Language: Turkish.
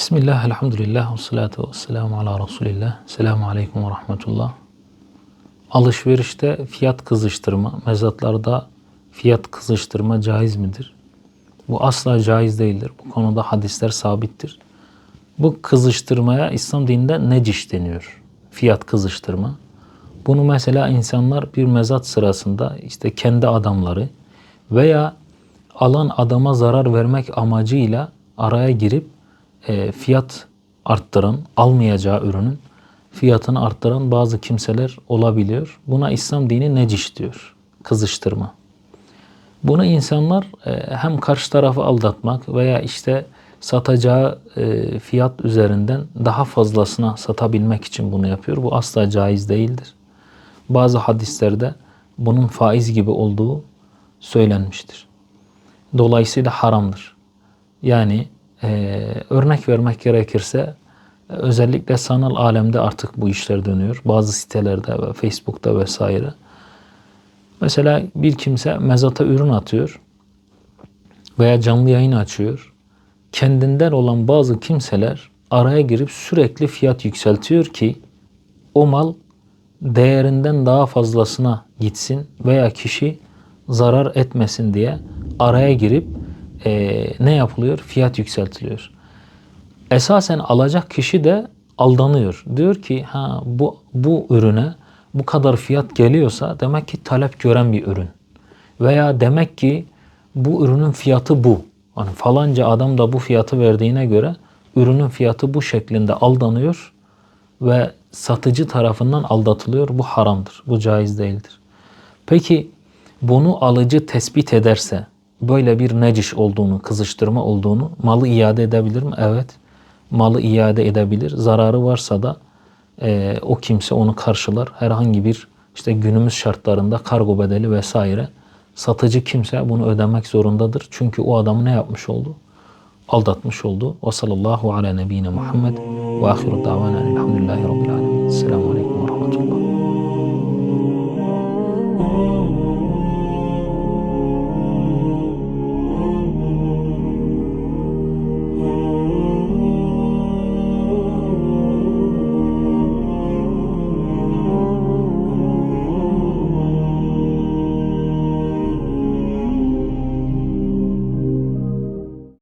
Bismillah, elhamdülillah, ve salatu ve selamu ala Resulillah. Selamu aleyküm ve rahmetullah. Alışverişte fiyat kızıştırma, mezatlarda fiyat kızıştırma caiz midir? Bu asla caiz değildir. Bu konuda hadisler sabittir. Bu kızıştırmaya İslam dininde neciş deniyor. Fiyat kızıştırma. Bunu mesela insanlar bir mezat sırasında işte kendi adamları veya alan adama zarar vermek amacıyla araya girip e, fiyat arttıran, almayacağı ürünün fiyatını arttıran bazı kimseler olabiliyor. Buna İslam dini neciş diyor. Kızıştırma. Bunu insanlar e, hem karşı tarafı aldatmak veya işte satacağı e, fiyat üzerinden daha fazlasına satabilmek için bunu yapıyor. Bu asla caiz değildir. Bazı hadislerde bunun faiz gibi olduğu söylenmiştir. Dolayısıyla haramdır. Yani e, örnek vermek gerekirse özellikle sanal alemde artık bu işler dönüyor. Bazı sitelerde ve Facebook'ta vesaire. Mesela bir kimse mezata ürün atıyor veya canlı yayın açıyor. Kendinden olan bazı kimseler araya girip sürekli fiyat yükseltiyor ki o mal değerinden daha fazlasına gitsin veya kişi zarar etmesin diye araya girip e, ne yapılıyor? Fiyat yükseltiliyor. Esasen alacak kişi de aldanıyor. Diyor ki ha bu bu ürüne bu kadar fiyat geliyorsa demek ki talep gören bir ürün. Veya demek ki bu ürünün fiyatı bu. Hani falanca adam da bu fiyatı verdiğine göre ürünün fiyatı bu şeklinde aldanıyor ve satıcı tarafından aldatılıyor. Bu haramdır. Bu caiz değildir. Peki bunu alıcı tespit ederse böyle bir neciş olduğunu, kızıştırma olduğunu malı iade edebilir mi? Evet. Malı iade edebilir. Zararı varsa da e, o kimse onu karşılar. Herhangi bir işte günümüz şartlarında kargo bedeli vesaire satıcı kimse bunu ödemek zorundadır. Çünkü o adamı ne yapmış oldu? Aldatmış oldu. Ve sallallahu ala nebine Muhammed ve ahiru davana elhamdülillahi rabbil alemin. Selamun